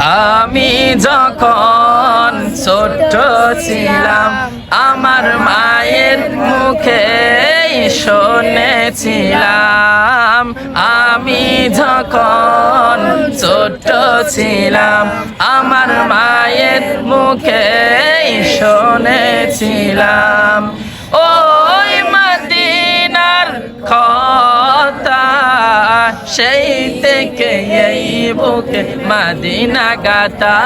আমি যখন ছোট ছিলাম, আমার মায়ের মুখে শুনেছিলাম। আমি যখন ছোট ছিলাম, আমার মায়ের মুখে শুনেছিলাম। ওই মদিনার কথা, সেই বুকে মাদিনা গাতা।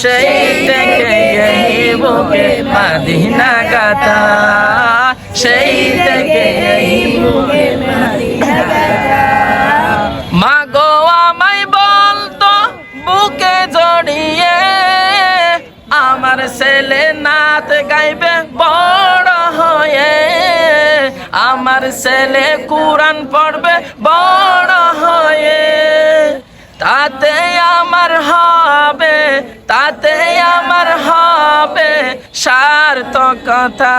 সেই থেকে এই বুকে মাদিনা গাতা। সেই থেকে এই বুকে মাগো বলতো, বুকে জড়িয়ে। আমার ছেলে নাচ গাইবে বড় হয়ে। আমার ছেলে কোরআন পড়বে তাতে আমার হবে, তাতে আমার হবে সার্থকতা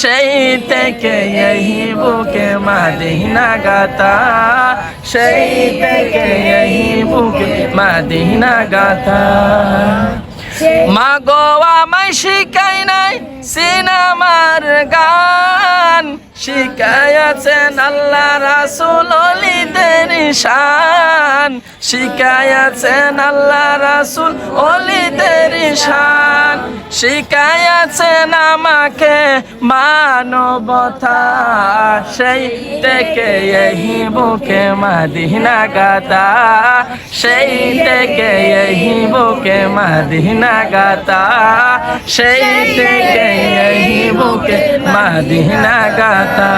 সেই থেকে এই বুকে মাদিনা গাতা সেই থেকে এই বুকে মাদিনা গাতা মাগো আমায় শিখাই নাই সিনেমার গান, শিখাইয়াছেন আল্লাহ রাসুল অলিদের শান শিখাইয়াছেন আল্লাহ রাসুল অলিদের শান শিখাইয়াছেন আমাকে মানবতা সেই থেকে এই বুকে মাদিনা গাতা সেই থেকে এই বুকে মাদিনা গাতা সেই থেকে এই বুকে মাদিনা গাতা